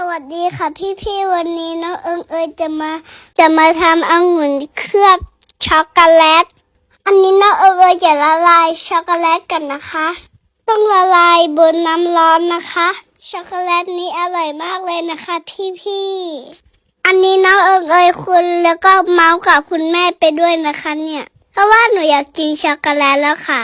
สวัสดีค่ะพี่ๆวันนี้น้องเอิงเอยจะมาจะมาทำองุ่นเคลือบช็อกโกแลต อันนี้น้องเอิงเอยจะละลายช็อกโกแลตกันนะคะ ต้องละลายบนน้ำร้อนนะคะ ช็อกโกแลตนี้อร่อยมากเลยนะคะ พี่ๆอันนี้น้องเอิงเอยคุณแล้วก็เมาส์กับคุณแม่ไปด้วยนะคะเนี่ย เพราะว่าหนูอยากกินช็อกโกแลตแล้วค่ะ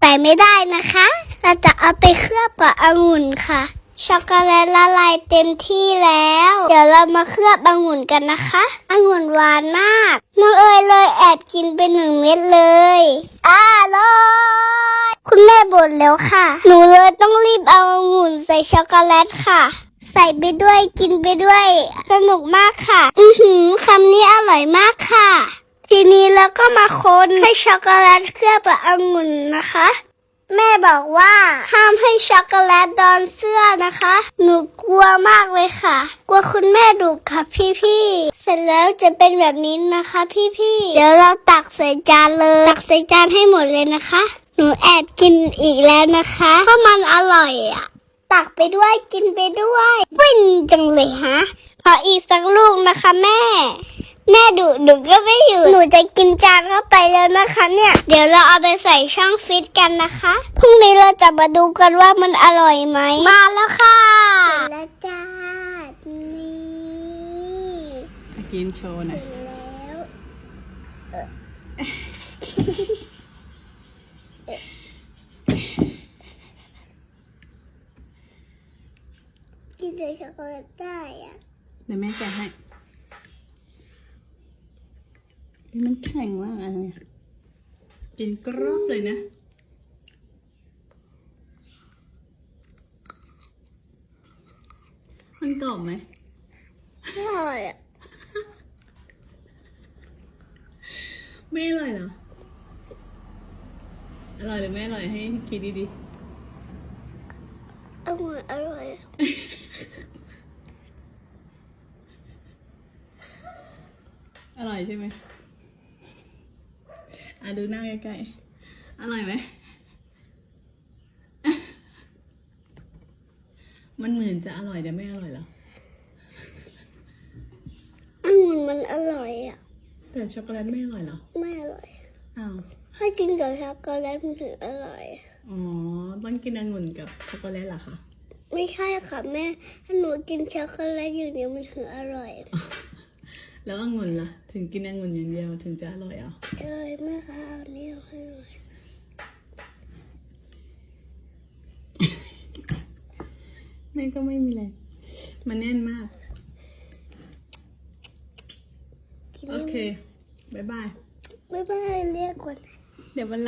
แต่ไม่ได้นะคะ เราจะเอาไปเคลือบกับองุ่นค่ะ ช็อกโกแลตละลายเต็มที่แล้ว เดี๋ยวเรามาเคลือบองุ่นกันนะคะองุ่นหวานมากน้องเอ๋ยเลยแอบกินไปหนึ่งเม็ดเลยอร่อยคุณแม่บ่นแล้วค่ะ หนูเลยต้องรีบเอาองุ่นใส่ช็อกโกแลตค่ะ ใส่ไปด้วยกินไปด้วย สนุกมากค่ะ อือหือคำนี้อร่อยมากค่ะ ทีนี้เราก็มาคนให้ช็อกโกแลตเคลือบกับองุ่นนะคะ แม่บอกว่าห้ามให้ช็อกโกแลตโดนเสื้อนะคะ หนูกลัวมากเลยค่ะ กลัวคุณแม่ดุค่ะพี่ๆ เสร็จแล้วจะเป็นแบบนี้นะคะ พี่ๆ เดี๋ยวเราตักใส่จานเลย ตักใส่จานให้หมดเลยนะคะ หนูแอบกินอีกแล้วนะคะ เพราะมันอร่อยอะ ตักไปด้วยกินไปด้วยวิ่งจังเลยฮะ ขออีกสักลูกนะคะแม่ แม่ดุหนูก็ไม่อยู่ หนูจะกินจานเข้าไปแล้วนะคะเนี่ย เดี๋ยวเราเอาไปใส่ช่องฟิตกันนะคะ พรุ่งนี้เราจะมาดูกันว่ามันอร่อยไหม มาแล้วค่ะแล้วจ้า นี่กินโชว์หน่อยแล้วเอ่อกินเลยช็อกโกแลตได้อะเดี๋ยวแม่แกะให้เฮ้ย มันแข็งมากอันเนี้ยกินกรอบเลยนะ มันกรอบไหมอร่อยอะ ไม่อร่อยเหรอ อร่อยหรือไม่อร่อยให้คิดดีอร่อยอร่อยอะๆอร่อยใช่ไหม อะดูหน้าใกล้ๆ อร่อยไหม มันเหมือนจะอร่อยแต่ไม่อร่อยเหรออืมมันอร่อยอะ แต่ช็อกโกแลตไม่อร่อยเหรอ ไม่อร่อย อ้าวให้กินกับช็อกโกแลตมันถึงอร่อย อ๋อ ต้องกินองุ่นกับช็อกโกแลตเหรอคะ ไม่ใช่ค่ะแม่ ถ้าหนูกินช็อกโกแลตอย่างเดียวมันถึงอร่อย แล้วองุ่นล่ะ ถึงกินองุ่นอย่างเดียวถึงจะอร่อยเหรอเอ้ยแม่คะเอาอันนี้เอาให้หน่อยแม่ก็ไม่มีอะไรมันแน่นมากกินโอเคบ๊ายบายไม่เป็นไรเรียกก่อนเดี๋ยววันหลัง